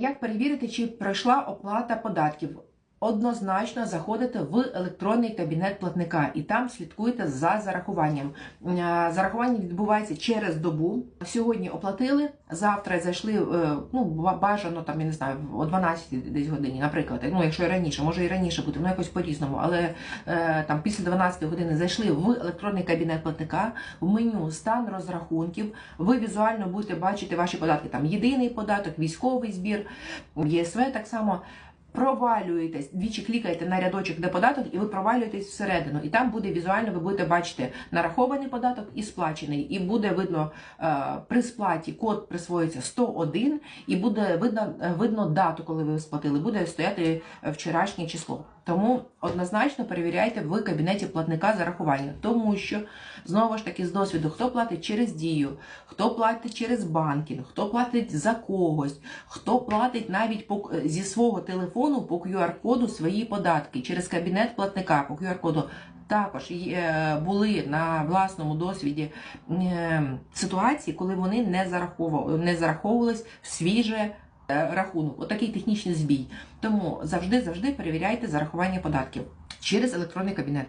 Як перевірити, чи пройшла оплата податків? Однозначно заходите в електронний кабінет платника і там слідкуєте за зарахуванням. Зарахування відбувається через добу. Сьогодні оплатили, завтра зайшли. е, Ну бажано там, я не знаю, о 12 десь годині, наприклад. Ну, якщо і раніше, може і раніше бути, ну якось по-різному. Але е, там після 12 години зайшли в електронний кабінет платника, в меню стан розрахунків. Ви візуально будете бачити ваші податки. Там єдиний податок, військовий збір, ЄСВ так само. Провалюєтесь, двічі клікаєте на рядочок, де податок, і ви провалюєтесь всередину. І там буде візуально, ви будете бачити нарахований податок і сплачений. І буде видно е, при сплаті код присвоїться 101, і буде видно, е, видно дату, коли ви сплатили, буде стояти е, вчорашнє число. Тому однозначно перевіряйте в кабінеті платника зарахування, тому що знову ж таки з досвіду, хто платить через дію, хто платить через банкінг, хто платить за когось, хто платить навіть зі свого телефону по QR-коду свої податки через кабінет платника по QR-коду. Також е, були на власному досвіді е, ситуації, коли вони не зараховували, не зараховувались в свіже е, рахунок. Отакий технічний збій. Тому завжди завжди перевіряйте зарахування податків через електронний кабінет.